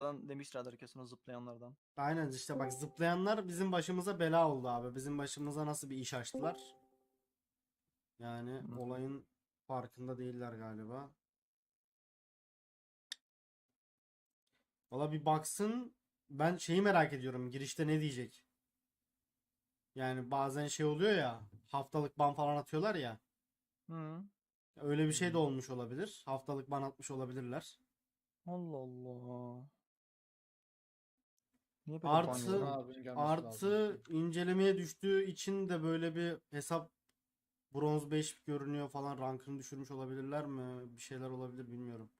Demişlerdir kesin o zıplayanlardan. Aynen işte bak zıplayanlar bizim başımıza bela oldu abi. Bizim başımıza nasıl bir iş açtılar. Yani Hı hı. olayın farkında değiller galiba. Valla bir baksın. Ben şeyi merak ediyorum. Girişte ne diyecek? Yani bazen şey oluyor ya. Haftalık ban falan atıyorlar ya. Hı. Öyle bir şey de olmuş olabilir. Haftalık ban atmış olabilirler. Allah Allah. Niye böyle Artı- gelmesi Artı incelemeye düştüğü için de böyle bir hesap bronz 5 görünüyor falan rankını düşürmüş olabilirler mi? Bir şeyler olabilir bilmiyorum.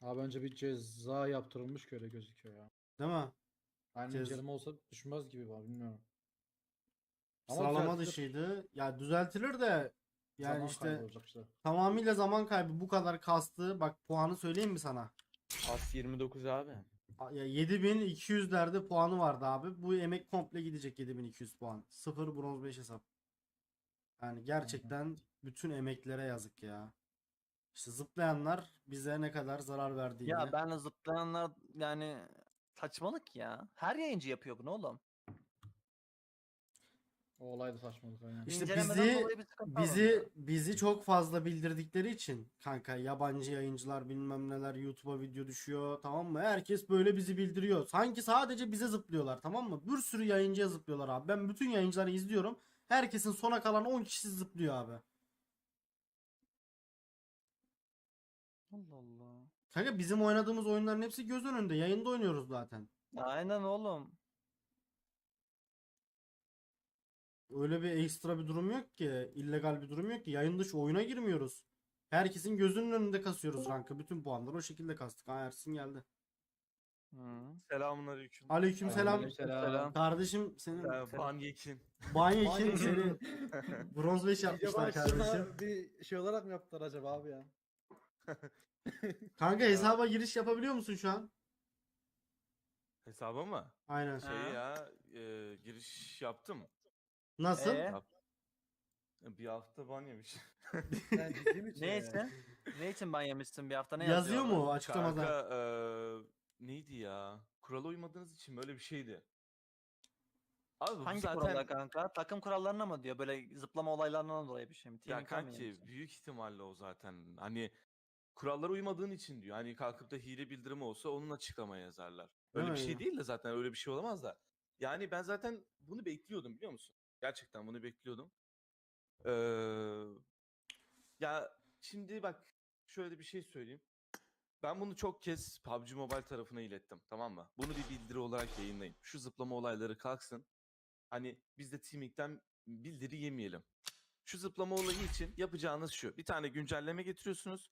Abi önce bir ceza yaptırılmış ki öyle gözüküyor ya. Değil mi? Aynı Cez- inceleme olsa düşmez gibi var bilmiyorum. Ama Sıralama düzeltilir. dışıydı. Ya düzeltilir de yani Zaman işte kaybı olacak işte. tamamıyla zaman kaybı bu kadar kastı. Bak puanı söyleyeyim mi sana? As 29 abi. Ya 7200'lerde puanı vardı abi. Bu emek komple gidecek 7200 puan. 0 bronz 5 hesap. Yani gerçekten bütün emeklere yazık ya. İşte zıplayanlar bize ne kadar zarar verdiğini. Ya ben zıplayanlar yani saçmalık ya. Her yayıncı yapıyor bunu oğlum. O olay da saçmalık aynen. İşte İncelemeden bizi dolayı bir sıkıntı var bizi bizi çok fazla bildirdikleri için kanka yabancı yayıncılar bilmem neler YouTube'a video düşüyor tamam mı? Herkes böyle bizi bildiriyor. Sanki sadece bize zıplıyorlar tamam mı? Bir sürü yayıncıya zıplıyorlar abi. Ben bütün yayıncıları izliyorum. Herkesin sona kalan 10 kişisi zıplıyor abi. Allah Allah. Kanka bizim oynadığımız oyunların hepsi göz önünde. Yayında oynuyoruz zaten. Aynen oğlum. Öyle bir ekstra bir durum yok ki. illegal bir durum yok ki. Yayın dışı oyuna girmiyoruz. Herkesin gözünün önünde kasıyoruz rankı. Bütün puanları o şekilde kastık. Ha Ersin geldi. Hı. Selamünaleyküm. Aleykümselam. Aleykümselam. Kardeşim senin Ban Yekin. Banyekin seni bronz 5 yapmışlar kardeşim. bir şey olarak mı yaptılar acaba abi ya? Kanka hesaba giriş yapabiliyor musun şu an? Hesaba mı? Aynen. Şey Ha. ya e, giriş yaptım. Nasıl? Ee? Bir hafta ban yemiş. Sen ciddi Ne için? ne için ban yemişsin bir hafta ne Yazıyor yazıyor? mu açıklamada? Kanka e, neydi ya? Kurala uymadığınız için böyle bir şeydi. Abi bu Hangi zaten kurallar kanka? Takım kurallarına mı diyor? Böyle zıplama olaylarından dolayı bir şey mi? ya mi kanki yemişsin? büyük ihtimalle o zaten. Hani kurallara uymadığın için diyor. Hani kalkıp da hile bildirimi olsa onun açıklama yazarlar. Öyle bir şey ya? değil de zaten öyle bir şey olamaz da. Yani ben zaten bunu bekliyordum biliyor musun? Gerçekten bunu bekliyordum. Ee, ya şimdi bak şöyle bir şey söyleyeyim. Ben bunu çok kez PUBG Mobile tarafına ilettim tamam mı? Bunu bir bildiri olarak yayınlayın. Şu zıplama olayları kalksın. Hani biz de Teaming'den bildiri yemeyelim. Şu zıplama olayı için yapacağınız şu. Bir tane güncelleme getiriyorsunuz.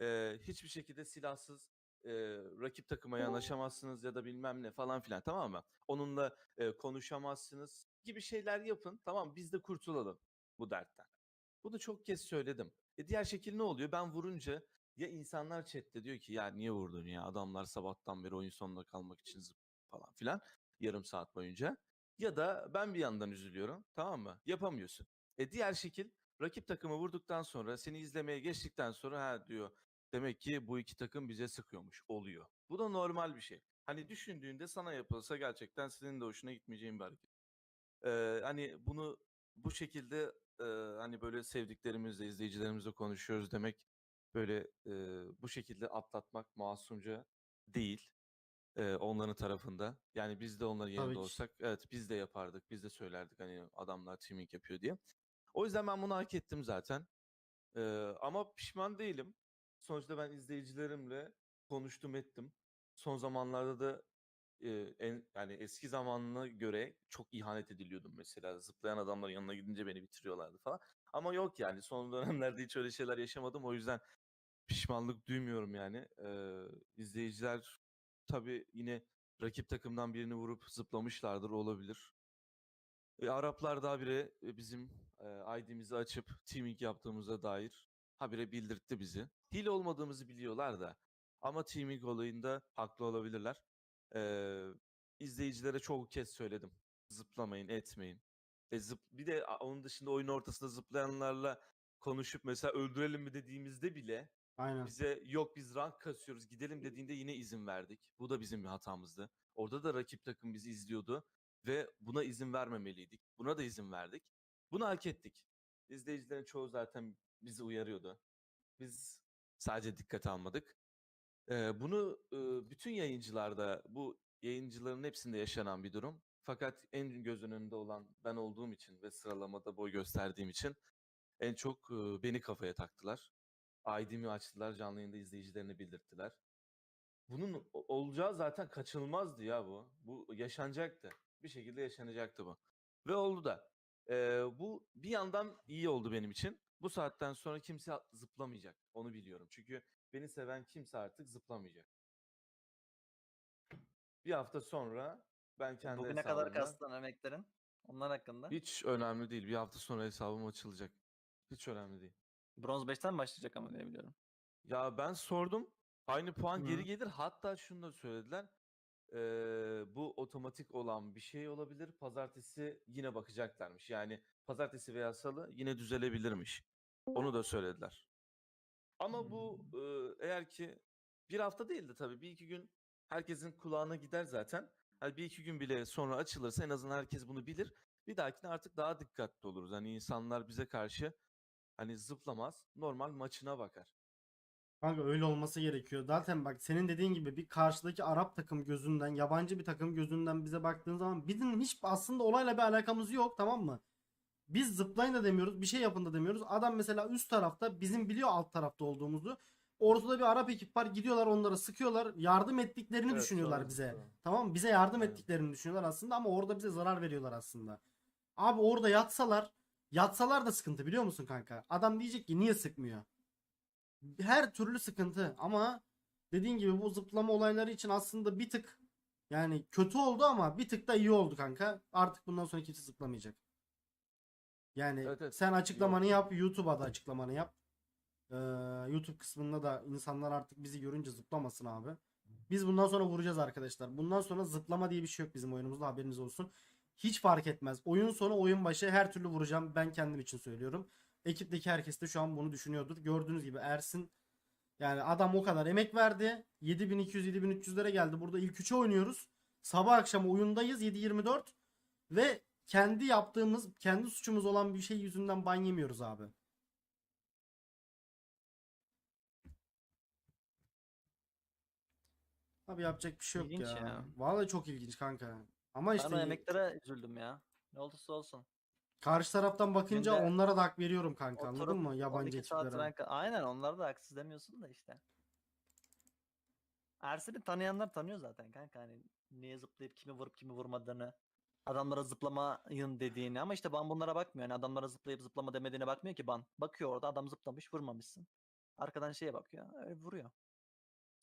Ee, hiçbir şekilde silahsız e, rakip takıma yanaşamazsınız ya da bilmem ne falan filan tamam mı? Onunla e, konuşamazsınız gibi şeyler yapın. Tamam biz de kurtulalım bu dertten. Bunu çok kez söyledim. E diğer şekil ne oluyor? Ben vurunca ya insanlar chatte diyor ki ya niye vurdun ya adamlar sabahtan beri oyun sonunda kalmak için zıp falan filan yarım saat boyunca. Ya da ben bir yandan üzülüyorum tamam mı? Yapamıyorsun. E diğer şekil rakip takımı vurduktan sonra seni izlemeye geçtikten sonra ha diyor demek ki bu iki takım bize sıkıyormuş oluyor. Bu da normal bir şey. Hani düşündüğünde sana yapılsa gerçekten senin de hoşuna gitmeyeceğin bir hareket. Ee, hani bunu bu şekilde e, hani böyle sevdiklerimizle izleyicilerimizle konuşuyoruz demek böyle e, bu şekilde atlatmak masumca değil e, onların tarafında. Yani biz de onların Tabii yerinde ki. olsak evet biz de yapardık biz de söylerdik hani adamlar teaming yapıyor diye. O yüzden ben bunu hak ettim zaten. Ee, ama pişman değilim. Sonuçta ben izleyicilerimle konuştum ettim. Son zamanlarda da e, en yani eski zamanına göre çok ihanet ediliyordum mesela. Zıplayan adamların yanına gidince beni bitiriyorlardı falan. Ama yok yani son dönemlerde hiç öyle şeyler yaşamadım. O yüzden pişmanlık duymuyorum yani. Ee, izleyiciler tabii yine rakip takımdan birini vurup zıplamışlardır olabilir. E, Araplar da habire e, bizim e, ID'mizi açıp teaming yaptığımıza dair habire bildirtti bizi. Hile olmadığımızı biliyorlar da ama teaming olayında haklı olabilirler. E, izleyicilere çok kez söyledim. Zıplamayın, etmeyin. E, zıp bir de a- onun dışında oyun ortasında zıplayanlarla konuşup mesela öldürelim mi dediğimizde bile Aynen. Bize yok biz rank kasıyoruz gidelim dediğinde yine izin verdik. Bu da bizim bir hatamızdı. Orada da rakip takım bizi izliyordu ve buna izin vermemeliydik. Buna da izin verdik. Bunu hak ettik. İzleyicilerin çoğu zaten bizi uyarıyordu. Biz sadece dikkate almadık. Ee, bunu e, bütün yayıncılarda, bu yayıncıların hepsinde yaşanan bir durum. Fakat en göz önünde olan ben olduğum için ve sıralamada boy gösterdiğim için en çok e, beni kafaya taktılar. ID'mi açtılar, canlı yayında izleyicilerine bildirttiler. Bunun olacağı zaten kaçınılmazdı ya bu. Bu yaşanacaktı. Bir şekilde yaşanacaktı bu. Ve oldu da. Ee, bu bir yandan iyi oldu benim için. Bu saatten sonra kimse zıplamayacak. Onu biliyorum. Çünkü beni seven kimse artık zıplamayacak. Bir hafta sonra ben kendi Bugüne kadar hesabımda- kastan emeklerin. Onlar hakkında. Hiç önemli değil. Bir hafta sonra hesabım açılacak. Hiç önemli değil. Bronz 5'ten başlayacak ama diye biliyorum. Ya ben sordum. Aynı puan Hı. geri gelir. Hatta şunu da söylediler. Eee, bu otomatik olan bir şey olabilir. Pazartesi yine bakacaklarmış. Yani pazartesi veya salı yine düzelebilirmiş. Onu da söylediler. Ama bu eee, eğer ki bir hafta değildi tabii. Bir iki gün herkesin kulağına gider zaten. Hani bir iki gün bile sonra açılırsa en azından herkes bunu bilir. Bir dahakine artık daha dikkatli oluruz. Hani insanlar bize karşı hani zıplamaz. Normal maçına bakar. Kanka öyle olması gerekiyor. Zaten bak senin dediğin gibi bir karşıdaki Arap takım gözünden, yabancı bir takım gözünden bize baktığın zaman bizim hiç aslında olayla bir alakamız yok tamam mı? Biz zıplayın da demiyoruz, bir şey yapın da demiyoruz. Adam mesela üst tarafta bizim biliyor alt tarafta olduğumuzu. Ortada bir Arap ekip var gidiyorlar onlara sıkıyorlar. Yardım ettiklerini Evet, düşünüyorlar sonra bize. sıkıyorlar. Tamam mı? Bize yardım Aynen. ettiklerini düşünüyorlar aslında ama orada bize zarar veriyorlar aslında. Abi orada yatsalar, yatsalar da sıkıntı biliyor musun kanka? Adam diyecek ki niye sıkmıyor? Her türlü sıkıntı ama dediğin gibi bu zıplama olayları için aslında bir tık yani kötü oldu ama bir tık da iyi oldu kanka. Artık bundan sonra kimse zıplamayacak. Yani Evet, evet. sen açıklamanı yap, YouTube'a da açıklamanı yap. Ee, YouTube kısmında da insanlar artık bizi görünce zıplamasın abi. Biz bundan sonra vuracağız arkadaşlar. Bundan sonra zıplama diye bir şey yok bizim oyunumuzda haberiniz olsun. Hiç fark etmez. Oyun sonu oyun başı her türlü vuracağım. Ben kendim için söylüyorum. Ekipteki herkes de şu an bunu düşünüyordur. Gördüğünüz gibi Ersin yani adam o kadar emek verdi. 7200-7300'lere geldi. Burada ilk 3'e oynuyoruz. Sabah akşam oyundayız 7-24 ve kendi yaptığımız, kendi suçumuz olan bir şey yüzünden ban yemiyoruz abi. Abi yapacak bir şey yok İlginç ya. ya. Vallahi çok ilginç kanka. Ama Ben işte o emeklere üzüldüm ya. Ne olursa olsun. karşı taraftan bakınca Günde onlara da hak veriyorum kanka. Oturup Anladın mı? Yabancı 12 saat ekiplere. rank- Aynen onlara da haksız demiyorsun da işte. Ersin'i tanıyanlar tanıyor zaten kanka hani niye zıplayıp kimi vurup kimi vurmadığını. Adamlara zıplamayın dediğini ama işte ban bunlara bakmıyor. Yani adamlara zıplayıp zıplama demediğine bakmıyor ki ban. Bakıyor orada adam zıplamış vurmamışsın. Arkadan şeye bakıyor öyle vuruyor.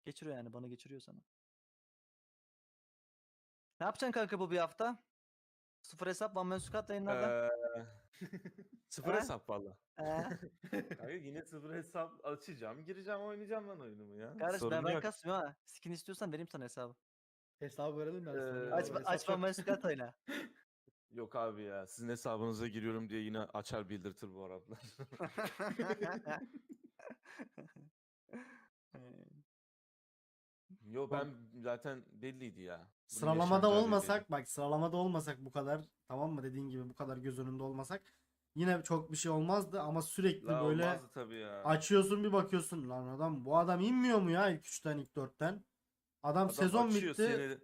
Geçiriyor yani bana geçiriyor sana. Ne yapacaksın kanka bu bir hafta? Sıfır hesap Van Mensukat yayınlarda. Eee, sıfır He? hesap valla. Ee, Kanka yine sıfır hesap açacağım, gireceğim, oynayacağım lan oyunumu ya. kardeş Sorun ben yok. kasmıyorum ha. Skin istiyorsan vereyim sana hesabı. Hesabı verelim ben Ee, sana. Aç, hesap aç Van Mensukat oyna. Yok abi ya, sizin hesabınıza giriyorum diye yine açar bildirtir bu Araplar. Yo ben zaten belliydi ya. Bunun Sıralamada yaşanacağı belliydi. olmasak bak sıralamada olmasak bu kadar tamam mı dediğin gibi bu kadar göz önünde olmasak yine çok bir şey olmazdı ama sürekli La böyle olmazdı tabii ya. açıyorsun bir bakıyorsun lan adam bu adam inmiyor mu ya ilk 3'ten ilk 4'ten adam, Adam sezon bitti Seni,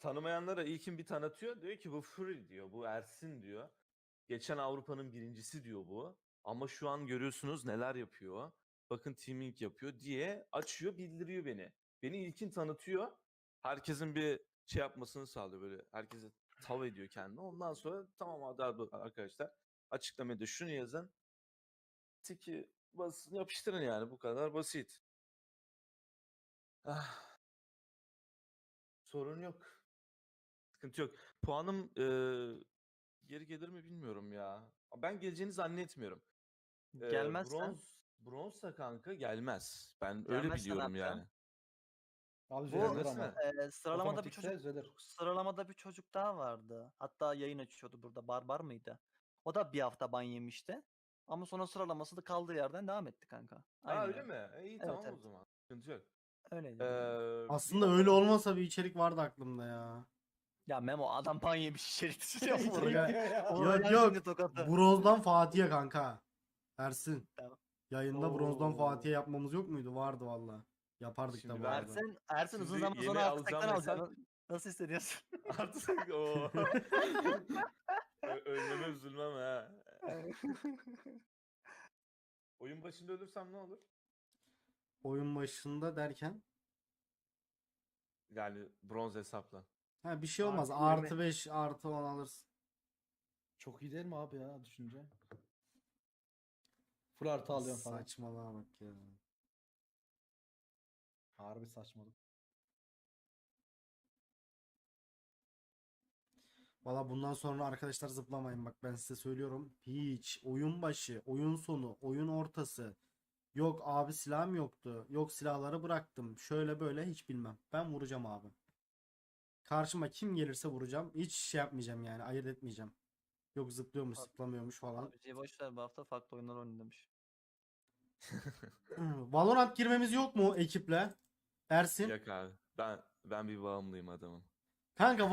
tanımayanlara ilkin bir tanıtıyor. Diyor ki bu Fury diyor. Bu Ersin diyor. Geçen Avrupa'nın birincisi diyor bu. Ama şu an görüyorsunuz neler yapıyor. Bakın teaming yapıyor diye açıyor bildiriyor beni. Beni ilkin tanıtıyor. Herkesin bir şey yapmasını sağlıyor böyle. Herkese tav ediyor kendini. Ondan sonra tamam hadi, arkadaşlar açıklamada şunu yazın. Tiki basın yapıştırın yani bu kadar basit. Ah. Sorun yok. Sıkıntı yok. Puanım eee, geri gelir mi bilmiyorum ya. Ben geleceğini zannetmiyorum. Eee, Gelmezsen Bronz, bronzsa kanka gelmez. Ben öyle Gelmezsen biliyorum yapacaksın? yani. Abi bu düzelir ama. Gelmezse- e, sıralamada bir Otomatikse çocuk düzelir. sıralamada bir çocuk daha vardı. Hatta yayın açıyordu burada. Barbar mıydı? O da bir hafta ban yemişti. Ama sonra sıralaması da kaldığı yerden devam etti kanka. Ha Aynı öyle yani. mi? E, iyi Evet, tamam o evet. zaman. Sıkıntı yok. Öyleydi. Ee, Aslında bir- öyle olmasa bir içerik vardı aklımda ya. Ya Memo adam ban yemiş içerik tutuyor Yok buraya. ya. Vuracak yok. tokatı. Bronzdan Fatih'e kanka. Ersin. Tamam. Yayında bronzdan Oo. Fatih'e yapmamız yok muydu? Vardı valla. Yapardık Şimdi da bu arada. Ersin, Ersin uzun zaman yeni sonra alacağım alacaksın. Nasıl hissediyorsun? Artık o. Ölmeme üzülmem ha. Oyun başında ölürsem ne olur? Oyun başında derken. Yani bronz hesapla. Ha bir şey olmaz. Artı Artı yirmi. 5 artı 10 alırsın. Çok iyi değil mi abi ya düşünce? Full artı alıyorum falan. Saçmalığa bak ya. Harbi saçmalık. Valla bundan sonra arkadaşlar zıplamayın bak ben size söylüyorum. Hiç oyun başı, oyun sonu, oyun ortası. Yok abi silahım yoktu. Yok silahları bıraktım. Şöyle böyle hiç bilmem. Ben vuracağım abi. Karşıma kim gelirse vuracağım. Hiç şey yapmayacağım yani ayırt etmeyeceğim. Yok zıplıyormuş Abi- zıplamıyormuş falan. Abiciyi boş ver bu hafta farklı oyunlar oynayın demiş. Valorant girmemiz yok mu ekiple? Ersin. Yok abi. Ben ben bir bağımlıyım adamım. Kanka